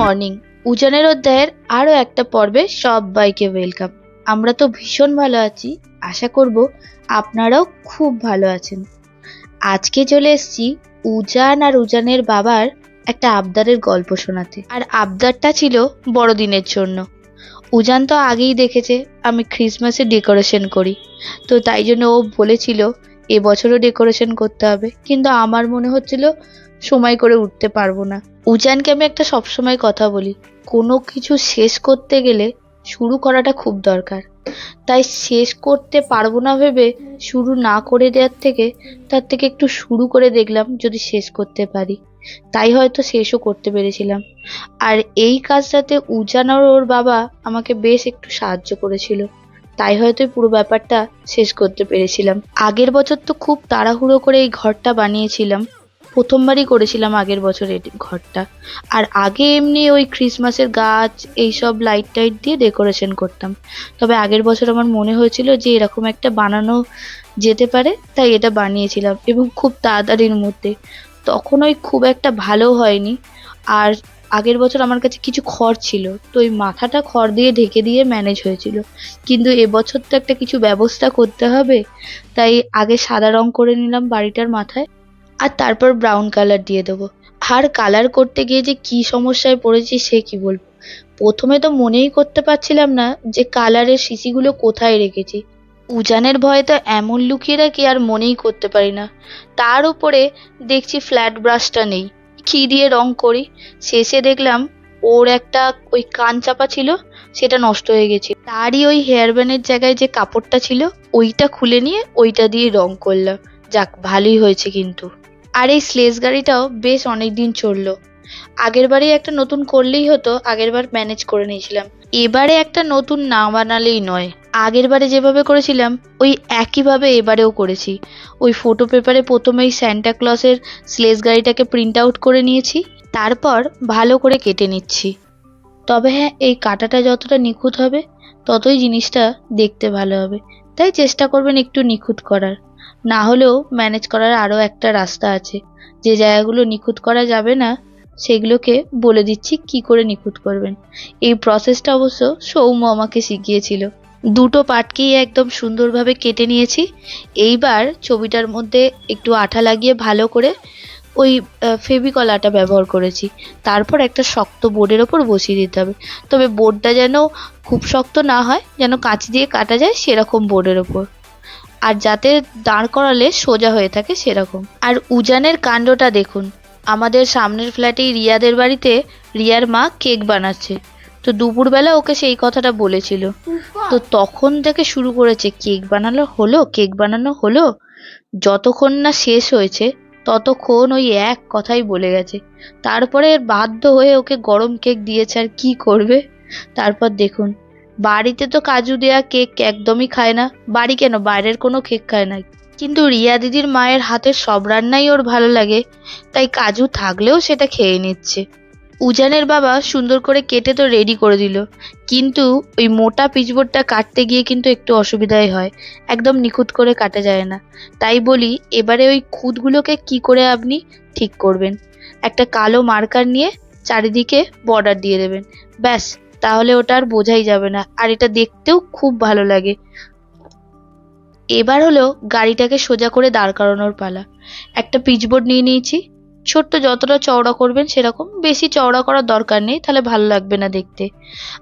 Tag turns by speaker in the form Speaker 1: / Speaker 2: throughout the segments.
Speaker 1: Morning উজানের অধ্যায়ের আরও একটা পর্বে সবাইকে ওয়েলকাম আমরা তো ভীষণ ভালো আছি। আশা করব আপনারাও খুব ভালো আছেন। আজকে চলে এসেছি উজান আর উজানের বাবার একটা আবদারের গল্প শোনাতে। আর আবদারটা ছিল বড়দিনের জন্য। উজান তো আগেই দেখেছে, আমি ক্রিসমাসে ডেকোরেশন করি। তো তাই জন্য ও বলেছিল এবছরও ডেকোরেশন করতে হবে। কিন্তু আমার মনে হচ্ছিল, সময় করে উঠতে পারব না। উজানকে আমি একটা সবসময় কথা বলি, কোনো কিছু শেষ করতে গেলে শুরু করাটা খুব দরকার। তাই শেষ করতে পারব না ভেবে শুরু না করে দেওয়ার থেকে, তার থেকে একটু শুরু করে দেখলাম যদি শেষ করতে পারি। তাই হয়তো শেষও করতে পেরেছিলাম। আর এই কাজটাতে উজান আর ওর বাবা আমাকে বেশ একটু সাহায্য করেছিল। তাই হয়তো পুরো ব্যাপারটা শেষ করতে পেরেছিলাম। আগের বছর তো খুব তাড়াহুড়ো করে এই ঘরটা বানিয়েছিলাম। প্রথমবারই করেছিলাম আগের বছর এই ঘরটা। আর আগে এমনি ওই ক্রিসমাসের গাছ, এইসব লাইট টাইট দিয়ে ডেকোরেশন করতাম। তবে আগের বছর আমার মনে হয়েছিল যে এরকম একটা বানানো যেতে পারে, তাই এটা বানিয়েছিলাম এবং খুব তাড়াতাড়ির মধ্যে। তখন ওই খুব একটা ভালো হয়নি। আর আগের বছর আমার কাছে কিছু খড় ছিল, তো ওই মাথাটা খড় দিয়ে ঢেকে দিয়ে ম্যানেজ হয়েছিল। কিন্তু এবছর তো একটা কিছু ব্যবস্থা করতে হবে, তাই আগে সাদা রং করে নিলাম বাড়িটার মাথায়। আর তারপর ব্রাউন কালার দিয়ে দেবো। আর কালার করতে গিয়ে যে কি সমস্যায় পড়েছি সে কি বলব? প্রথমে তো মনেই করতে পারছিলাম না যে কালারের শিশিগুলো কোথায় রেখেছি। উজানের ভয়ে তো এমন লুকিয়ে রাখি আর মনেই করতে পারি না। তার উপরে দেখছি ফ্ল্যাট ব্রাশটা নেই। কি দিয়ে রং করি? শেষে দেখলাম ওর একটা ওই কান চাপা ছিল, সেটা নষ্ট হয়ে গেছে। তারই ওই হেয়ার ব্যান্ডের জায়গায় যে কাপড়টা ছিল, ওইটা খুলে নিয়ে ওইটা দিয়ে রং করলাম। যাক, ভালোই হয়েছে কিন্তু। আর এই স্লেজ গাড়িটাও বেশ অনেক দিন চলল। আগের বারে একটা নতুন করলেই হতো, আগের বার ম্যানেজ করে নিয়েছিলাম। এবারে একটা নতুন না বানালেই নয়। আগের বারে যেভাবে করেছিলাম, ওই একইভাবে এবারেও করেছি। ওই ফটো পেপারে প্রথমেই স্যান্টা ক্লসের স্লেজ গাড়িটাকে প্রিন্ট আউট করে নিয়েছি, তারপর ভালো করে কেটে নিচ্ছি। তবে হ্যাঁ এই কাটাটা যতটা নিখুঁত হবে, ততই জিনিসটা দেখতে ভালো হবে। তাই চেষ্টা করবেন একটু নিখুঁত করার। না হলেও ম্যানেজ করার আরও একটা রাস্তা আছে। যে জায়গাগুলো নিখুঁত করা যাবে না, সেগুলোকে বলে দিচ্ছি কি করে নিখুঁত করবেন। এই প্রসেসটা অবশ্য সৌম্য আমাকে শিখিয়েছিল। দুটো পাটকেই একদম সুন্দরভাবে কেটে নিয়েছি। এইবার ছবিটার মধ্যে একটু আঠা লাগিয়ে ভালো করে ওই ফেভিকল আটা ব্যবহার করেছি। তারপর একটা শক্ত বোর্ডের ওপর বসিয়ে দিতে হবে। তবে বোর্ডটা যেন খুব শক্ত না হয়, যেন কাঁচি দিয়ে কাটা যায় সেরকম বোর্ডের ওপর। আর যাতে দাঁড় করালে সোজা হয়ে থাকে সেরকম। আর উজানের কাণ্ডটা দেখুন। আমাদের সামনের ফ্ল্যাটেই রিয়াদের বাড়িতে রিয়ার মা কেক বানাচ্ছে। তো দুপুরবেলা ওকে সেই কথাটা বলেছিল। তো তখন থেকে শুরু করেছে কেক বানানো হলো কেক বানানো হলো। যতক্ষণ না শেষ হয়েছে ততক্ষণ ওই এক কথাই বলে গেছে। তারপরে বাধ্য হয়ে ওকে গরম কেক দিয়েছে আর কি করবে? তারপর দেখুন বাড়িতে তো কাজু দেয়া কেক একদমই খায় না। বাড়ি কেন? বাইরের কোনো কেক খায় না। কিন্তু রিয়া দিদির মায়ের হাতের সব রান্নাই ওর ভালো লাগে। তাই কাজু থাকলেও সেটা খেয়ে নিচ্ছে। উজানের বাবা সুন্দর করে কেটে তো রেডি করে দিল। কিন্তু ওই মোটা পিচবোর্ডটা কাটতে গিয়ে কিন্তু একটু অসুবিধাই হয়। একদম নিখুঁত করে কাটা যায় না। তাই বলি, এবারে ওই খুঁতগুলোকে কি করে আপনি ঠিক করবেন? একটা কালো মার্কার নিয়ে চারিদিকে বর্ডার দিয়ে দেবেন। ব্যাস তাহলে ওটা আর বোঝাই যাবে না। আর এটা দেখতেও খুব ভালো লাগে। এবার হলো গাড়িটাকে সোজা করে দাঁড় করানোর পালা। একটা পিচবোর্ড নিয়ে নিয়েছি। ছোট্ট যতটা চওড়া করবেন সেরকম। বেশি চওড়া করার দরকার নেই, তাহলে ভালো লাগবে না দেখতে।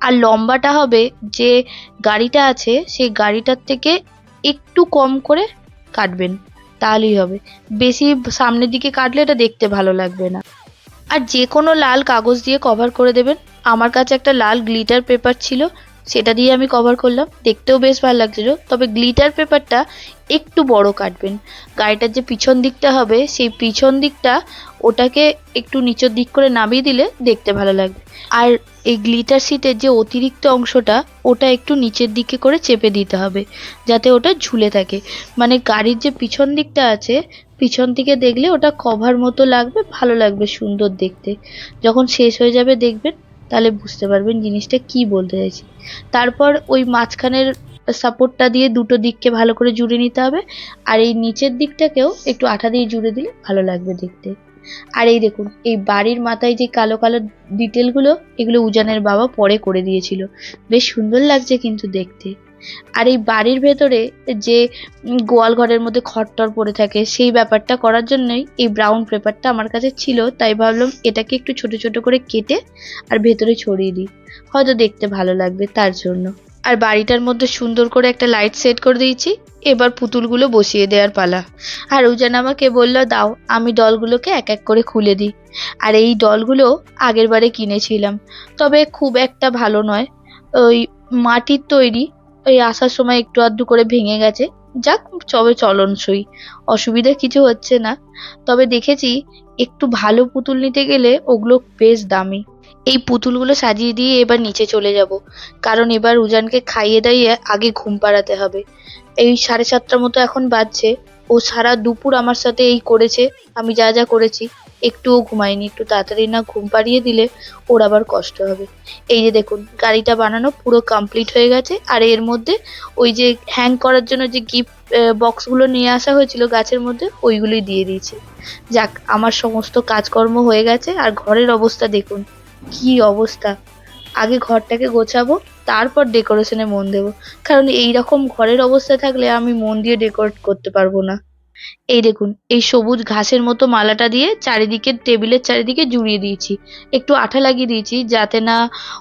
Speaker 1: আর লম্বাটা হবে যে গাড়িটা আছে, সেই গাড়িটার থেকে একটু কম করে কাটবেন, তাহলেই হবে। বেশি সামনের দিকে কাটলে এটা দেখতে ভালো লাগবে না। আর যে কোনো লাল কাগজ দিয়ে কভার করে দেবেন। আমার কাছে একটা লাল গ্লিটার পেপার ছিল, সেটা দিয়ে আমি কভার করলাম। দেখতেও বেশ ভালো লাগছিল, তবে গ্লিটার পেপারটা একটু বড় কাটবেন। গাড়িটার যে পিছন দিকটা হবে, সেই পিছন দিকটা ওটাকে একটু নিচের দিক করে নামিয়ে দিলে দেখতে ভালো লাগবে। আর এই গ্লিটার সিটের যে অতিরিক্ত অংশটা, ওটা একটু নিচের দিকে করে চেপে দিতে হবে, যাতে ওটা ঝুলে থাকে। মানে গাড়ির যে পিছন দিকটা আছে, পিছন থেকে দেখলে ওটা কভার মতো লাগবে, ভালো লাগবে সুন্দর দেখতে। যখন শেষ হয়ে যাবে দেখবেন তাহলে বুঝতে পারবেন জিনিসটা কি বলতে চাইছি। তারপর ওই মাঝখানের সাপোর্টটা দিয়ে দুটো দিককে ভালো করে জুড়ে নিতে হবে, আর এই নিচের দিকটাকেও একটু আঠা দিয়ে জুড়ে দিলে ভালো লাগবে দেখতে। আর এই দেখুন, এই বাড়ির মাথায় যে কালো কালো ডিটেলগুলো এগুলো উজানের বাবা পরে করে দিয়েছিল। বেশ সুন্দর লাগছে কিন্তু দেখতে। আর এই বাড়ির ভেতরে যে গোয়াল ঘরের মধ্যে খড়টর পড়ে থাকে, সেই ব্যাপারটা করার জন্যই এই ব্রাউন পেপারটা আমার কাছে ছিল, তাই ভাবলাম এটাকে একটু ছোট ছোট করে কেটে আর ভেতরে ছড়িয়ে দিই। হয়তো দেখতে ভালো লাগবে তার জন্য। আর বাড়িটার মধ্যে সুন্দর করে একটা লাইট সেট করে দিয়েছি, এবার পুতুলগুলো বসিয়ে দেওয়ার পালা। আর উজান আমাকে বলল, দাও, আমি ডলগুলোকে এক এক করে খুলে দিই। আর এই ডলগুলো আগের বারে কিনেছিলাম। তবে খুব একটা ভালো নয়। ওই মাটির তৈরি ওই আসার সময় একটু আধটু করে ভেঙে গেছে। যাক, তবে চলনসই অসুবিধা কিছু হচ্ছে না। তবে দেখেছি একটু ভালো পুতুল নিতে গেলে ওগুলো বেশ দামি। এই পুতুলগুলো সাজিয়ে দিয়ে এবার নিচে চলে যাব। কারণ এবার উজানকে খাইয়ে দাইয়ে আগে ঘুম পাড়াতে হবে। এই সাড়ে সাতটার মতো এখন বাজছে। ও সারা দুপুর আমার সাথে এই করেছে, আমি যা যা করেছি। একটুও ঘুমায়নি, একটু তাড়াতাড়ি না ঘুম পাড়িয়ে দিলে ওর আবার কষ্ট হবে। এই যে দেখুন, গাড়িটা বানানো পুরো কমপ্লিট হয়ে গেছে, আর এর মধ্যে ওই যে হ্যাং করার জন্য যে গিফট বক্সগুলো নিয়ে আসা হয়েছিল গাছের মধ্যে, ওইগুলোই দিয়ে দিয়েছে। যাক, আমার সমস্ত কাজকর্ম হয়ে গেছে, আর ঘরের অবস্থা দেখুন, কি অবস্থা। আগে ঘরটাকে গোছাবো তারপর ডেকোরেশনে মন দেবো। কারণ এই রকম ঘরের অবস্থা থাকলে আমি মন দিয়ে ডেকোরেট করতে পারব না। এই দেখুন, এই সবুজ ঘাসের মতো মালাটা দিয়ে চারিদিকে, টেবিলের চারিদিকে জুড়িয়ে দিয়েছি। একটু আঠা লাগিয়ে দিয়েছি যাতে না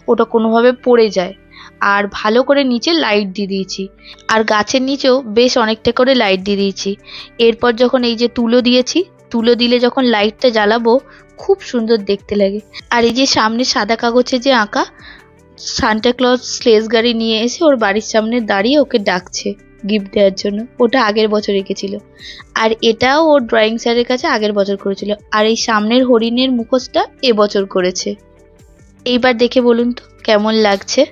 Speaker 1: ওটা কোনোভাবে পড়ে যায়। আর ভালো করে নিচে লাইট দিয়ে দিয়েছি। আর গাছের নিচেও বেশ অনেকটা করে লাইট দিয়ে দিয়েছি। এরপর যখন এই যে তুলো দিয়েছি, তুলো দিলে যখন লাইটটা জ্বালাবো, খুব সুন্দর দেখতে লাগে। আর এই যে সামনে সাদা কাগজে যে আঁকা সান্টা ক্লজ স্লেজ গাড়ি নিয়ে এসে ওর বাড়ির সামনে দাঁড়িয়ে ওকে ডাকছে গিফট দেওয়ার জন্য। ওটা আগের বছর এঁকেছিল আর এটাও ওর ড্রয়িং স্যারের কাছে আগের বছর করেছিল। আর এই সামনের হরিণের মুখোশটা এবছর করেছে। এইবার দেখে বলুন তো, কেমন লাগছে?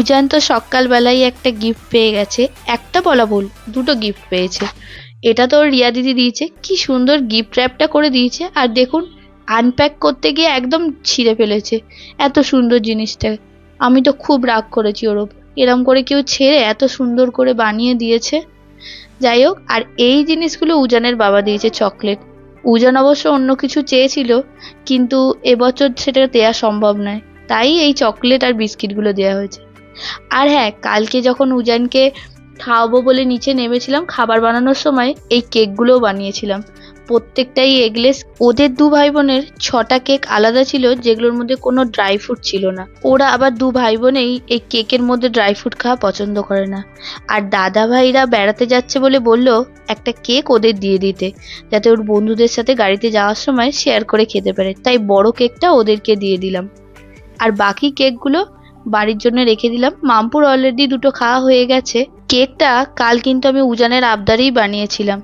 Speaker 1: উজান তো সকালবেলায় একটা গিফট পেয়ে গেছে। একটা বলা ভুল, দুটো গিফট পেয়েছে। এটা তো রিয়া দিদি দিয়েছে। কি সুন্দর গিফট র্যাপটা করে দিয়েছে। আর দেখুন আনপ্যাক করতে গিয়ে একদম ছিঁড়ে ফেলেছে। এত সুন্দর জিনিসটা। আমি তো খুব রাগ করেছি ওর ওপর। এরম করে কেউ ছেড়ে এত সুন্দর করে বানিয়ে দিয়েছে। যাই হোক, আর এই জিনিসগুলো উজানের বাবা দিয়েছে চকলেট উজান অবশ্য অন্য কিছু চেয়েছিল, কিন্তু এবছর সেটা দেওয়া সম্ভব নয়। তাই এই চকলেট আর বিস্কিটগুলো দেওয়া হয়েছে। আর হ্যাঁ কালকে যখন উজানকে খাওয়াবো বলে নিচে নেমেছিলাম খাবার বানানোর সময়, এই কেকগুলোও বানিয়েছিলাম। প্রত্যেকটাই এগলেস। ওদের দু ভাই বোনের ছটা কেক আলাদা ছিল, যেগুলোর মধ্যে কোনো ড্রাই ফ্রুট ছিল না। ওরা আবার দু ভাই বোনেই এই কেকের মধ্যে ড্রাই ফ্রুট খাওয়া পছন্দ করে না। আর দাদা ভাইরা বেড়াতে যাচ্ছে বলে বলল, একটা কেক ওদের দিয়ে দিতে, যাতে ওর বন্ধুদের সাথে গাড়িতে যাওয়ার সময় শেয়ার করে খেতে পারে। তাই বড় কেকটা ওদেরকে দিয়ে দিলাম। আর বাকি কেকগুলো বাড়ির জন্য রেখে দিলাম। মামপুর অলরেডি দুটো খাওয়া হয়ে গেছে। কেকটা কাল কিন্তু আমি উজানের আবদারেই বানিয়েছিলাম।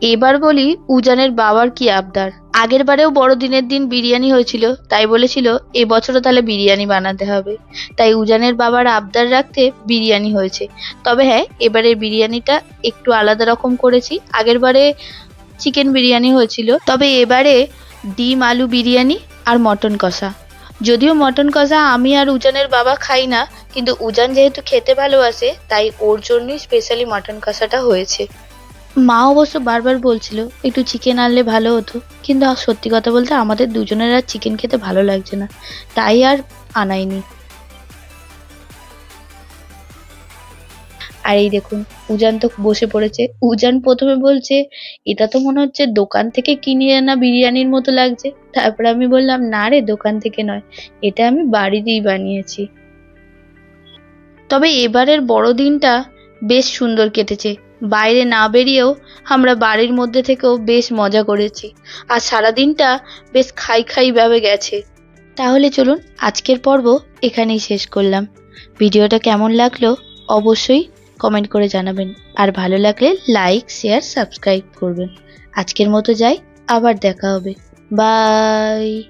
Speaker 1: এবার বলি উজানের বাবার কি আবদার। আগের বারেও বড়দিনের দিন বিরিয়ানি হয়েছিল, তাই বলেছিল এবছরও তাহলে বিরিয়ানি বানাতে হবে। তাই উজানের বাবার আবদার রাখতে বিরিয়ানি হয়েছে। তবে হ্যাঁ এবারের বিরিয়ানিটা একটু আলাদা রকম করেছি। আগের বারে চিকেন বিরিয়ানি হয়েছিল, তবে এবারে ডিম, আলু বিরিয়ানি আর মটন কষা। যদিও মটন কষা আমি আর উজানের বাবা খাই না, কিন্তু উজান যেহেতু খেতে ভালোবাসে, তাই ওর জন্যই স্পেশালি মটন কষাটা হয়েছে। মা অবশ্য বারবার বলছিল, একটু চিকেন আনলে ভালো হতো, কিন্তু সত্যি কথা বলতে আমাদের দুজনের আর চিকেন খেতে ভালো লাগছে না, তাই আর আনাইনি। আর এই দেখুন, উজান তো বসে পড়েছে। উজান প্রথমে বলছে, এটা তো মনে হচ্ছে দোকান থেকে কিনে আনা বিরিয়ানির মতো লাগছে। তারপর আমি বললাম, না রে, দোকান থেকে নয়। এটা আমি বাড়িতেই বানিয়েছি। তবে এবারের বড়দিনটা বেশ সুন্দর কেটেছে। বাইরে না বেরিয়েও আমরা বাড়ির মধ্যে থেকেও বেশ মজা করেছি। আর সারাদিনটা বেশ খাই খাই ভাবে গেছে। তাহলে চলুন, আজকের পর্ব এখানেই শেষ করলাম। ভিডিওটা কেমন লাগল অবশ্যই কমেন্ট করে জানাবেন। আর ভালো লাগলে লাইক, শেয়ার, সাবস্ক্রাইব করবেন। আজকের মতো যাই, আবার দেখা হবে। বাই।